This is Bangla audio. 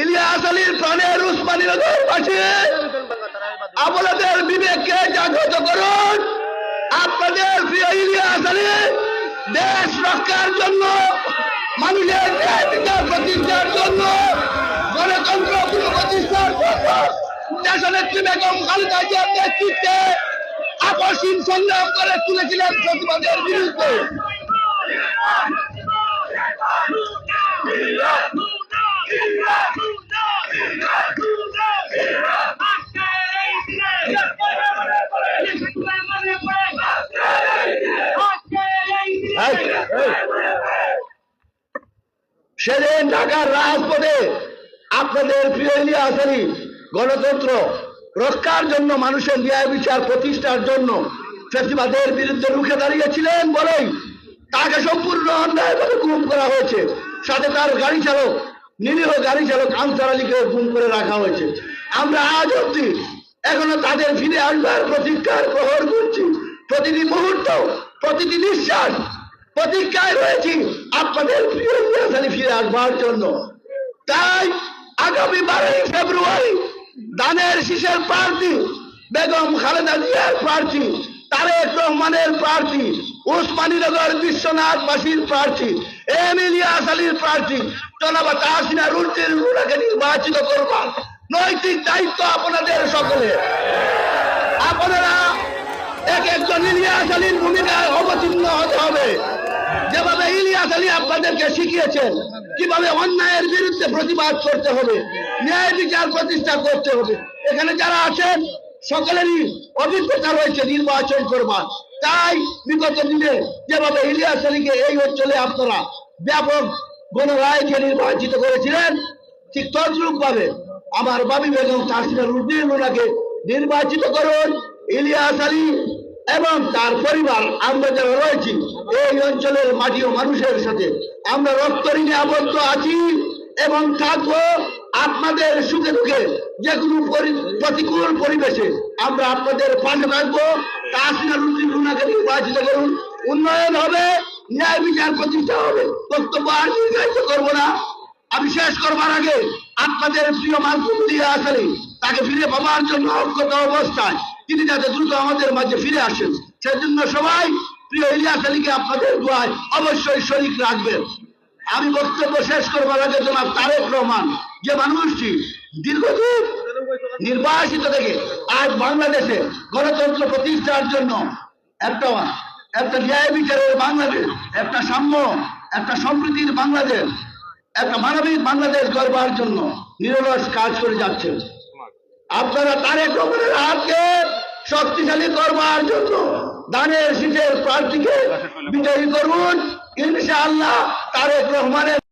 ইলিয়াস আলীর প্রাণের উসমানী নগর পাশে আপনাদের বিবেককে জাগ্রত করুন। আপনাদের প্রিয় ইলিয়াস আলী, দেশ রক্ষার জন্য, মানুষের ন্যায় প্রতিষ্ঠার জন্য, গণতন্ত্র পুনঃপ্রতিষ্ঠার জন্য, দেশনেত্রী বেগম খালেদা জিয়ার নেতৃত্বে আপসীন সংগ্রাম করে তুলেছিলেন প্রতিবাদের বিরুদ্ধে। সেদিন ঢাকার রাজপথে আপনাদের প্রিয় ইলিয়াস আলী গণতন্ত্র রক্ষার জন্য মানুষের ন্যায় বিচার প্রতিষ্ঠার জন্য ফেসিবাদের বিরুদ্ধে রুখে দাঁড়িয়েছিলেন বলেই তাকে সম্পূর্ণ অন্যায়ভাবে গুম করা হয়েছে। সাথে তার গাড়ি চালক, নিরীহ গাড়ি চালক আনসার আলীকে গুম করে রাখা হয়েছে। আমরা আজ অব্দি এখনও তাদের ফিরে আসবার প্রতীক্ষার প্রহর করছি প্রতিটি মুহূর্ত, প্রতিটি নিঃশ্বাস প্রতীক্ষায় রয়েছি আপনাদের প্রিয় আসবার জন্য। তাই আগামী বারোই ফেব্রুয়ারি দানের শীষের প্রার্থী, বেগম খালেদা জিয়ার প্রার্থী, তারেক রহমানের প্রার্থী, উসমানীনগর বিশ্বনাথ বাসীর প্রার্থী, এম ইলিয়াস আলীর প্রার্থী, জনাবা তাহসিনা রুলটির রুলাকে নির্বাচিত করবার নৈতিক দায়িত্ব আপনাদের সকলে আপনারা এক একজন ইলিয়াস আলীর ভূমিকায় অবতীর্ণ হতে হবে। যেভাবে ইলিয়াস আলী আপনাদেরকে শিখিয়েছেন কীভাবে অন্যায়ের বিরুদ্ধে প্রতিবাদ করতে হবে, ন্যায় বিচার প্রতিষ্ঠা করতে হবে। এখানে যারা আছেন, সকলেরই অভিজ্ঞতা রয়েছে নির্বাচন করবার। তাই বিগত দিনে যেভাবে ইলিয়াস আলীকে এই অঞ্চলে আপনারা ব্যাপক গণরায় দিয়ে নির্বাচিত করেছিলেন, ঠিক তদ্রুপ ভাবে আমার বাবি বেগম তাসিনা রুদ্দিন ওনাকে নির্বাচিত করুন ইলিয়াস আলী এবং তার পরিবার আমরা যারা রয়েছি, এই অঞ্চলের মাটি ও মানুষের সাথে আমরা ঋণে আবদ্ধ আছি এবং থাকব আপনাদের সুখে দুঃখে, যে কোনো প্রতিকূল পরিবেশে আমরা আপনাদের পাশে থাকব। ওনাকে নির্বাচিত করুন। উন্নয়ন হবে, ন্যায় বিচার প্রতিষ্ঠা হবে। বক্তব্য আর দীর্ঘায়িত করব না। আমি শেষ করবার আগে আপনাদের প্রিয় মালকুমদি আসলে তাকে ফিরে পাবার জন্য অজ্ঞত অবস্থায় তিনি যাতে দ্রুত আমাদের মাঝে ফিরে আসেন। সেজন্য সবাই প্রিয় ইলিয়াস আলীকে আপনাদের দোয়ায় অবশ্যই শরিক রাখবেন? আমি বক্তব্য শেষ করবার আগে তারেক রহমান, যে মানুষটি দীর্ঘদিন নির্বাসিত থেকে আজ বাংলাদেশে গণতন্ত্র প্রতিষ্ঠার জন্য একটা একটা ন্যায় বিচারের বাংলাদেশ, একটা সাম্য, একটা সম্প্রীতির বাংলাদেশ, একটা মানবিক বাংলাদেশ গড়বার জন্য নিরলস কাজ করে যাচ্ছেন আপনারা তারেক রহমানের হাতকে শক্তিশালী করবার জন্য দানের শীতের প্রার্থীকে বিজয়ী করুন। ইনশাআল্লাহ তারেক রহমানের